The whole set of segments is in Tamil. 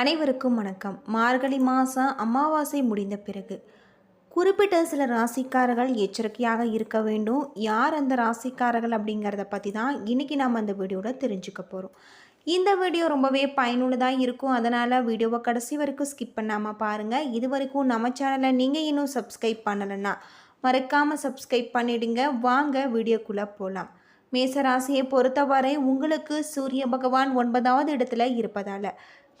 அனைவருக்கும் வணக்கம். மார்கழி மாதம் அமாவாசை முடிந்த பிறகு. குறிப்பிட்ட சில ராசிக்காரர்கள் எச்சரிக்கையாக இருக்க வேண்டும். யார் அந்த ராசிக்காரர்கள் அப்படிங்கிறத பற்றி தான் இன்றைக்கி நம்ம அந்த வீடியோவில் தெரிஞ்சுக்க போகிறோம் இந்த வீடியோ ரொம்பவே பயனுள்ளதாக இருக்கும். அதனால் வீடியோவை கடைசி வரைக்கும் ஸ்கிப் பண்ணாமல் பாருங்கள் இது வரைக்கும் நம்ம சேனலை நீங்கள் இன்னும் சப்ஸ்கிரைப் பண்ணலைன்னா மறக்காமல் சப்ஸ்கிரைப் பண்ணிடுங்க. வாங்க வீடியோக்குள்ளே போகலாம் மேசராசியை பொறுத்தவரை உங்களுக்கு சூரிய பகவான் ஒன்பதாவது இடத்துல இருப்பதால்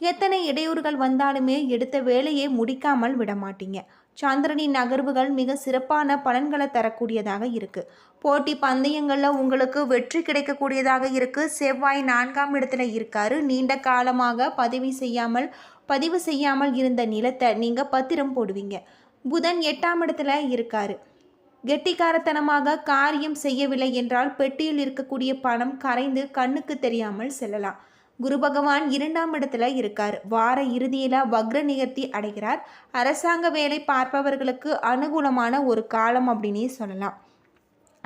எத்தனை இடையூறுகள் வந்தாலுமே எடுத்த வேலையை முடிக்காமல் விட மாட்டீங்க சந்திரனின் நகர்வுகள் மிக சிறப்பான பலன்களை தரக்கூடியதாக இருக்குது போட்டி பந்தயங்களில் உங்களுக்கு வெற்றி கிடைக்கக்கூடியதாக இருக்குது செவ்வாய் நான்காம் இடத்துல இருக்காரு. நீண்ட காலமாக பதிவு செய்யாமல் பதிவு செய்யாமல் இருந்த நிலத்தை நீங்கள் பத்திரம் போடுவீங்க. புதன் எட்டாம் இடத்துல இருக்காரு. கெட்டிக்காரத்தனமாக காரியம் செய்யவில்லை என்றால் பெட்டியில் இருக்கக்கூடிய பணம் கரைந்து கண்ணுக்கு தெரியாமல் செல்லலாம். குரு பகவான் இரண்டாம் இடத்துல இருக்கார். வார இறுதியில வக்ர நிகர்த்தி அடைகிறார். அரசாங்க வேலை பார்ப்பவர்களுக்கு அனுகூலமான ஒரு காலம் அப்படின்னே சொல்லலாம்.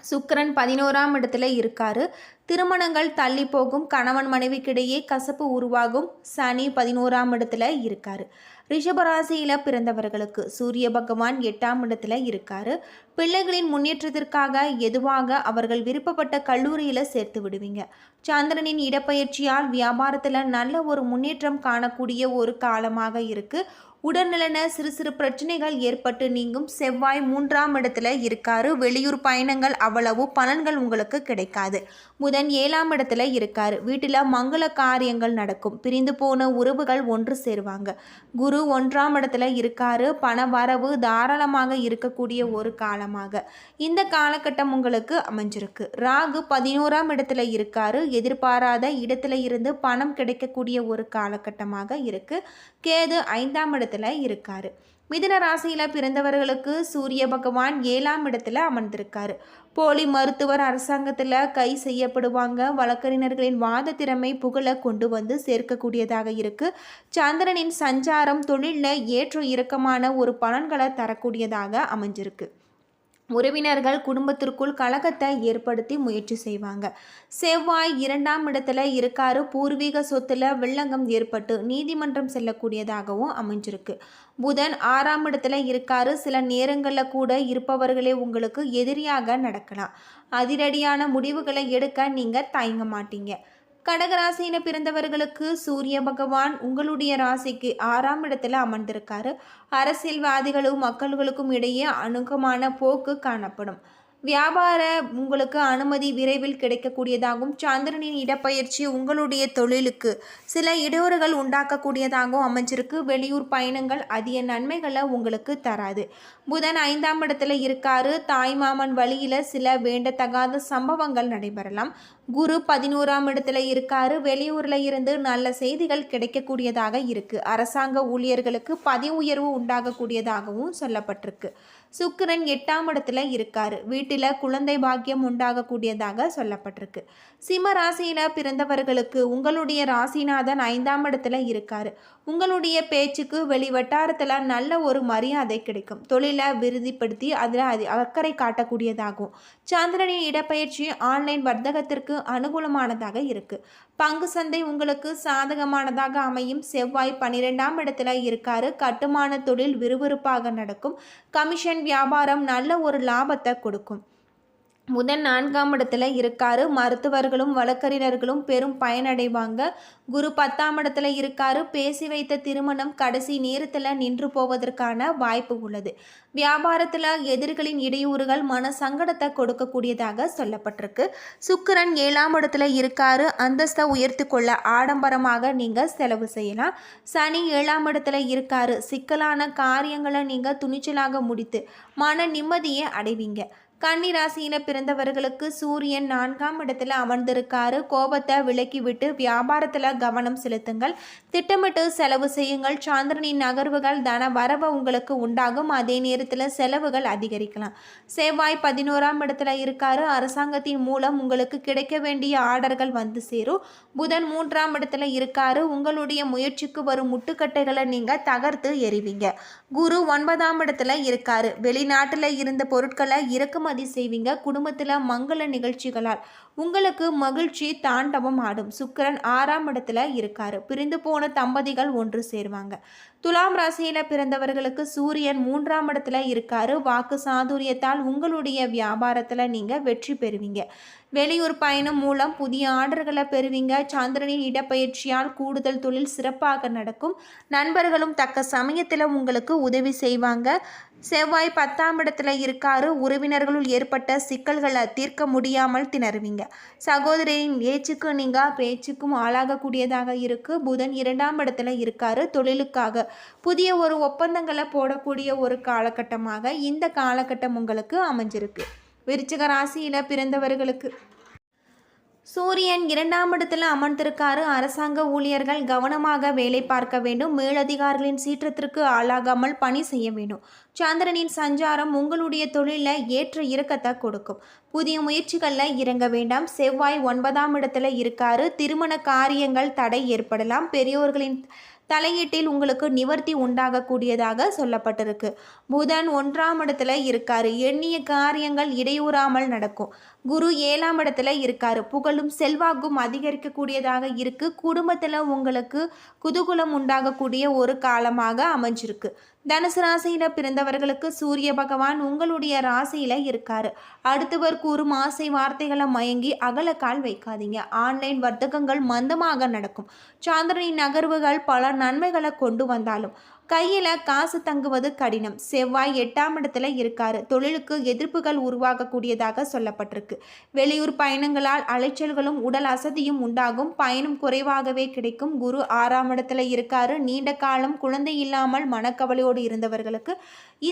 சுக்கிரன் பதினோராம் இடத்துல இருக்காரு. திருமணங்கள் தள்ளி போகும். கணவன் மனைவிக்கிடையே கசப்பு உருவாகும். சனி பதினோராம் இடத்துல இருக்காரு. ரிஷபராசியில் பிறந்தவர்களுக்கு சூரிய பகவான் எட்டாம் இடத்துல இருக்காரு. பிள்ளைகளின் முன்னேற்றத்திற்காக எதுவாக அவர்கள் விருப்பப்பட்ட கல்லூரியில் சேர்த்து விடுவீங்க. சந்திரனின் இடப்பெயர்ச்சியால் வியாபாரத்தில் நல்ல ஒரு முன்னேற்றம் காணக்கூடிய ஒரு காலமாக இருக்குது உடல்நலன சிறு சிறு பிரச்சனைகள் ஏற்பட்டு நீங்கும். செவ்வாய் மூன்றாம் இடத்துல இருக்காரு. வெளியூர் பயணங்கள் அவ்வளவு பலன்கள் உங்களுக்கு கிடைக்காது. புதன் ஏழாம் இடத்துல இருக்காரு. வீட்டில் மங்கள காரியங்கள் நடக்கும். பிரிந்து போன உறவுகள் ஒன்று சேருவாங்க. குரு ஒன்றாம் இடத்துல இருக்காரு. பண வரவு தாராளமாக இருக்கக்கூடிய ஒரு காலமாக. இந்த காலகட்டம் உங்களுக்கு அமைஞ்சிருக்கு. ராகு பதினோராம் இடத்துல இருக்காரு. எதிர்பாராத இடத்துல இருந்து பணம் கிடைக்கக்கூடிய ஒரு காலகட்டமாக இருக்கு. கேது ஐந்தாம் இடத்துல இருக்கார். மிதுன ராசியில் பிறந்தவர்களுக்கு சூரிய பகவான் ஏழாம் இடத்துல அமர்ந்திருக்காரு. போலி மருத்துவர் அரசாங்கத்தில் கை செய்யப்படுவாங்க. வழக்கறிஞர்களின் வாத திறமை புகழ கொண்டு வந்து சேர்க்கக்கூடியதாக இருக்கு. சந்திரனின் சஞ்சாரம் தொழிலில் ஏற்ற இறக்கமான ஒரு பலன்களை தரக்கூடியதாக அமைஞ்சிருக்கு. உறவினர்கள் குடும்பத்திற்குள் கலகத்தை ஏற்படுத்தி முயற்சி செய்வாங்க. செவ்வாய் இரண்டாம் இடத்துல இருக்காரு. பூர்வீக சொத்துல வில்லங்கம் ஏற்பட்டு நீதிமன்றம் செல்லக்கூடியதாகவும் அமைஞ்சிருக்கு. புதன் ஆறாம் இடத்துல இருக்காரு. சில நேரங்களில் கூட இருப்பவர்களே உங்களுக்கு எதிரியாக நடக்கலாம். அதிரடியான முடிவுகளை எடுக்க நீங்கள் தயங்க மாட்டீங்க. கடகராசியில் பிறந்தவர்களுக்கு சூரிய பகவான் உங்களுடைய ராசிக்கு ஆறாம் இடத்துல அமர்ந்திருக்காரு. அரசியல்வாதிகளும் மக்கள்களுக்கும் இடையே அணுகமான போக்கு காணப்படும். வியாபார உங்களுக்கு அனுமதி விரைவில் கிடைக்கக்கூடியதாகவும் சந்திரனின் இடப்பெயர்ச்சி உங்களுடைய தொழிலுக்கு சில இடையூறுகள் உண்டாக்கக்கூடியதாகவும் அமைஞ்சிருக்கு. வெளியூர் பயணங்கள் அதிக நன்மைகளை உங்களுக்கு தராது. புதன் ஐந்தாம் இடத்துல இருக்காரு. தாய்மாமன் வழியில் சில வேண்டத்தகாத சம்பவங்கள் நடைபெறலாம். குரு பதினோராம் இடத்துல இருக்காரு. வெளியூரில் இருந்து நல்ல செய்திகள் கிடைக்கக்கூடியதாக இருக்குது அரசாங்க ஊழியர்களுக்கு பதவி உயர்வு உண்டாகக்கூடியதாகவும் சொல்லப்பட்டிருக்கு. சுக்கிரன் எட்டாம் இடத்துல இருக்காரு. வீட்டில் குழந்தை பாக்கியம் உண்டாகக்கூடியதாக சொல்லப்பட்டிருக்கு. சிம்ம ராசியில பிறந்தவர்களுக்கு உங்களுடைய ராசிநாதன் ஐந்தாம் இடத்துல இருக்காரு. உங்களுடைய பேச்சுக்கு வெளி வட்டாரத்தில் நல்ல ஒரு மரியாதை கிடைக்கும். தொழிலை விருதிப்படுத்தி அதில் அது அக்கறை காட்டக்கூடியதாகும். சந்திரனின் இடப்பெயர்ச்சி ஆன்லைன் வர்த்தகத்திற்கு அனுகூலமானதாக இருக்குது பங்கு சந்தை உங்களுக்கு சாதகமானதாக அமையும். செவ்வாய் பன்னிரெண்டாம் இடத்துல இருக்காரு. கட்டுமான தொழில் விறுவிறுப்பாக நடக்கும். கமிஷன் வியாபாரம் நல்ல ஒரு லாபத்தை கொடுக்கும். புதன் நான்காம் இடத்துல இருக்காரு. மருத்துவர்களும் வழக்கறிஞர்களும் பெரும் பயனடைவாங்க. குரு பத்தாம் இடத்துல இருக்காரு. பேசி வைத்த திருமணம் கடைசி நேரத்தில் நின்று போவதற்கான வாய்ப்பு உள்ளது. வியாபாரத்தில் எதிரிகளின் இடையூறுகள் மன சங்கடத்தை கொடுக்கக்கூடியதாக சொல்லப்பட்டிருக்கு. சுக்கிரன் ஏழாம் இடத்துல இருக்காரு. அந்தஸ்தை உயர்த்தி கொள்ள ஆடம்பரமாக நீங்கள் செலவு செய்யலாம். சனி ஏழாம் இடத்துல இருக்காரு. சிக்கலான காரியங்களை நீங்கள் துணிச்சலாக முடித்து மன நிம்மதியை அடைவீங்க. கன்னி ராசியில பிறந்தவர்களுக்கு சூரியன் நான்காம் இடத்துல அமர்ந்திருக்காரு. கோபத்தை விலக்கிவிட்டு வியாபாரத்தில் வியாபாரத்துல கவனம் செலுத்துங்கள். திட்டமிட்டு செலவு செய்யுங்கள். சாந்திரனின் நகர்வுகள் தன வரவு உங்களுக்கு உண்டாகும். அதே நேரத்தில் செலவுகள் அதிகரிக்கலாம். செவ்வாய் பதினோராம் இடத்துல இருக்காரு. அரசாங்கத்தின் மூலம் உங்களுக்கு கிடைக்க வேண்டிய ஆர்டர்கள் வந்து சேரும். புதன் மூன்றாம் இடத்துல இருக்காரு. உங்களுடைய முயற்சிக்கு வரும் முட்டுக்கட்டைகளை நீங்க தகர்த்து எறிவீங்க. குரு ஒன்பதாம் இடத்துல இருக்காரு. வெளிநாட்டில் இருந்த பொருட்களை இறக்குமதி வெகுமதி செய்வீங்க. குடும்பத்தில் மங்கள நிகழ்ச்சிகளால் உங்களுக்கு மகிழ்ச்சி தாண்டவம் ஆடும். சுக்கிரன் ஆறாம் இடத்துல இருக்காரு. பிரிந்து போன தம்பதிகள் ஒன்று சேருவாங்க. துலாம் ராசியில் பிறந்தவர்களுக்கு சூரியன் மூன்றாம் இடத்துல இருக்காரு. வாக்கு சாதுரியத்தால் உங்களுடைய வியாபாரத்தில் நீங்கள் வெற்றி பெறுவீங்க. வெளியூர் பயணம் மூலம் புதிய ஆர்டர்களை பெறுவீங்க. சந்திரனின் இடப்பயிற்சியால் கூடுதல் தொழில் சிறப்பாக நடக்கும். நண்பர்களும் தக்க சமயத்தில் உங்களுக்கு உதவி செய்வாங்க. செவ்வாய் பத்தாம் இடத்துல இருக்காரு. உறவினர்களுள் ஏற்பட்ட சிக்கல்களை தீர்க்க முடியாமல் திணறுவீங்க. சகோதரின் ஏச்சுக்கு நீங்கள் பேச்சுக்கும் ஆளாகக்கூடியதாக இருக்குது புதன் இரண்டாம் இடத்துல இருக்காரு தொழிலுக்காக. புதிய ஒரு ஒப்பந்தங்களை போடக்கூடிய ஒரு காலகட்டமாக இந்த காலகட்டம் உங்களுக்கு அமைஞ்சிருக்கு. விருச்சிக ராசியில் பிறந்தவர்களுக்கு சூரியன் இரண்டாம் இடத்தில் அமர்ந்திருக்காரு. அரசாங்க ஊழியர்கள் கவனமாக வேலை பார்க்க வேண்டும். மேலதிகாரிகளின் சீற்றத்திற்கு ஆளாகாமல் பணி செய்ய வேண்டும். சந்திரனின் சஞ்சாரம் உங்களுடைய தொழிலில் ஏற்ற இறக்கத்தை கொடுக்கும். புதிய முயற்சிகளில் இறங்க வேண்டாம். செவ்வாய் ஒன்பதாம் இடத்துல இருக்காரு. திருமண காரியங்கள் தடை ஏற்படலாம். பெரியோர்களின் தலையீட்டில் உங்களுக்கு நிவர்த்தி உண்டாகக்கூடியதாக சொல்லப்பட்டிருக்கு. புதன் ஒன்றாம் இடத்துல இருக்காரு. எண்ணிய காரியங்கள் இடையூறாமல் நடக்கும். குரு ஏழாம் இடத்துல இருக்காரு. புகழும் செல்வாக்கும் அதிகரிக்கக்கூடியதாக இருக்கு. குடும்பத்தில் உங்களுக்கு குதூகுலம் உண்டாகக்கூடிய ஒரு காலமாக அமைஞ்சிருக்கு. தனுசு ராசியில் பிறந்தவர்களுக்கு சூரிய பகவான் உங்களுடைய ராசியில் இருக்கார். அடுத்தவர் கூறும் ஆசை வார்த்தைகளை மயங்கி அகலக்கால் வைக்காதீங்க. ஆன்லைன் வர்த்தகங்கள் மந்தமாக நடக்கும். சாந்திரனின் நகர்வுகள் பல நன்மைகளை கொண்டு வந்தாலும் கையில் காசு தங்குவது கடினம். செவ்வாய் எட்டாம் இடத்துல இருக்காரு. தொழிலுக்கு எதிர்ப்புகள் உருவாகக்கூடியதாக சொல்லப்பட்டிருக்கு. வெளியூர் பயணங்களால் அலைச்சல்களும் உடல் அசதியும் உண்டாகும். பயணம் குறைவாகவே கிடைக்கும். குரு ஆறாம் இடத்துல இருக்காரு. நீண்ட காலம் குழந்தை இல்லாமல் மனக்கவலையோடு இருந்தவர்களுக்கு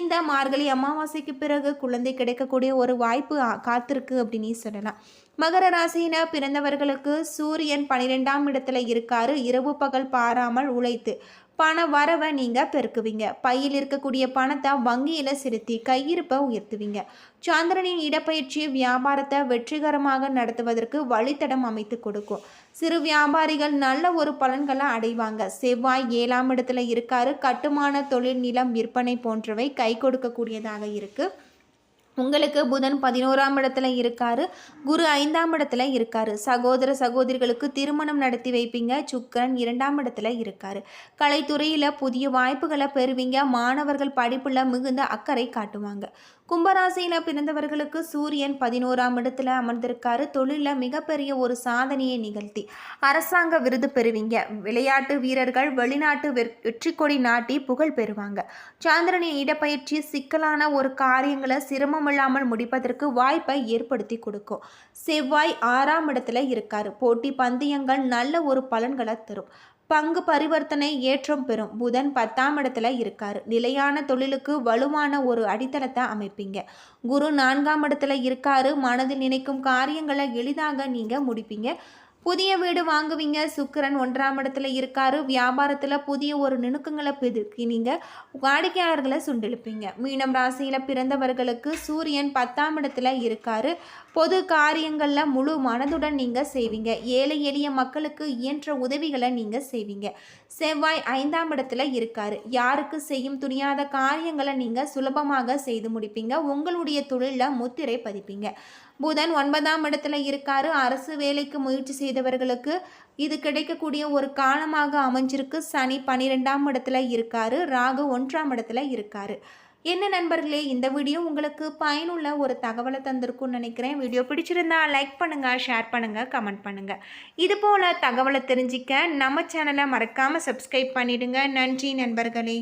இந்த மார்கழி அமாவாசைக்கு பிறகு குழந்தை கிடைக்கக்கூடிய ஒரு வாய்ப்பு காத்திருக்கு அப்படின்னு சொல்லலாம். மகர ராசியின பிறந்தவர்களுக்கு சூரியன் பனிரெண்டாம் இடத்துல இருக்காரு. இரவு பகல் பாராமல் உழைத்து பண வரவை நீங்கள் பெருக்குவீங்க. பையில் இருக்கக்கூடிய பணத்தை வங்கியில் செலுத்தி கையிருப்பை உயர்த்துவீங்க. சந்திரனின் இடப்பயிற்சி வியாபாரத்தை வெற்றிகரமாக நடத்துவதற்கு வழித்தடம் அமைத்து கொடுக்கும். சிறு வியாபாரிகள் நல்ல ஒரு பலன்களை அடைவாங்க. செவ்வாய் ஏழாம் இடத்துல இருக்காரு. கட்டுமான தொழில் நிலம் விற்பனை போன்றவை கை கொடுக்கக்கூடியதாக இருக்குது உங்களுக்கு புதன் பதினோராம் இடத்துல இருக்காரு குரு ஐந்தாம் இடத்துல இருக்காரு. சகோதர சகோதரிகளுக்கு திருமணம் நடத்தி வைப்பீங்க சுக்கரன் இரண்டாம் இடத்துல இருக்காரு. கலைத்துறையில் புதிய வாய்ப்புகளை பெறுவீங்க மாணவர்கள் படிப்புல மிகுந்த அக்கறை காட்டுவாங்க. கும்பராசியில் பிறந்தவர்களுக்கு சூரியன் பதினோராம் இடத்துல அமர்ந்திருக்காரு தொழிலில் மிகப்பெரிய ஒரு சாதனையை நிகழ்த்தி. அரசாங்க விருது பெறுவீங்க விளையாட்டு வீரர்கள் வெளிநாட்டு வெற்றி கொடி நாட்டி புகழ் பெறுவாங்க. சாந்திரனின் இடப்பயிற்சி சிக்கலான ஒரு காரியங்களை சிரமம் இல்லாமல் முடிப்பதற்கு வாய்ப்பை ஏற்படுத்தி கொடுக்கும். செவ்வாய் ஆறாம் இடத்துல இருக்காரு. போட்டி பந்தயங்கள் நல்ல ஒரு பலன்களை தரும். பங்கு பரிவர்த்தனை ஏற்றம் பெறும். புதன் பத்தாம் இடத்துல இருக்காரு. நிலையான தொழிலுக்கு வலுவான ஒரு அடித்தளத்தை அமைப்பீங்க. குரு நான்காம் இடத்துல இருக்காரு. மனதில் நினைக்கும் காரியங்களை எளிதாக நீங்கள் முடிப்பீங்க. புதிய வீடு வாங்குவீங்க. சுக்கரன் ஒன்றாம் இடத்துல இருக்காரு. வியாபாரத்தில் புதிய ஒரு நுணுக்கங்களை பெதுக்கி நீங்கள் வாடிக்கையாளர்களை சுண்டெழுப்பீங்க. மீனம் ராசியில் பிறந்தவர்களுக்கு சூரியன் பத்தாம் இடத்துல இருக்காரு. பொது காரியங்களில் முழு மனதுடன் நீங்கள் செய்வீங்க. ஏழை எளிய மக்களுக்கு இயன்ற உதவிகளை நீங்கள் செய்வீங்க. செவ்வாய் ஐந்தாம் இடத்துல இருக்காரு. யாருக்கு செய்யும் துணியாத காரியங்களை நீங்கள் சுலபமாக செய்து முடிப்பீங்க. உங்களுடைய தொழிலில் முத்திரை பதிப்பீங்க. புதன் ஒன்பதாம் இடத்துல இருக்காரு. அரசு வேலைக்கு முயற்சி செய்தவர்களுக்கு இது கிடைக்கக்கூடிய ஒரு காலமாக அமைஞ்சிருக்கு. சனி பன்னிரெண்டாம் இடத்துல இருக்காரு. ராகு ஒன்றாம் இடத்துல இருக்காரு. என்ன நண்பர்களே இந்த வீடியோ உங்களுக்கு பயனுள்ள ஒரு தகவலை தந்திருக்கும்னு நினைக்கிறேன். வீடியோ பிடிச்சிருந்தா லைக் பண்ணுங்கள் ஷேர் பண்ணுங்கள் கமெண்ட் பண்ணுங்கள் இது போல் தகவலை தெரிஞ்சிக்க நம்ம சேனலை மறக்காமல் சப்ஸ்கிரைப் பண்ணிவிடுங்க நன்றி நண்பர்களே.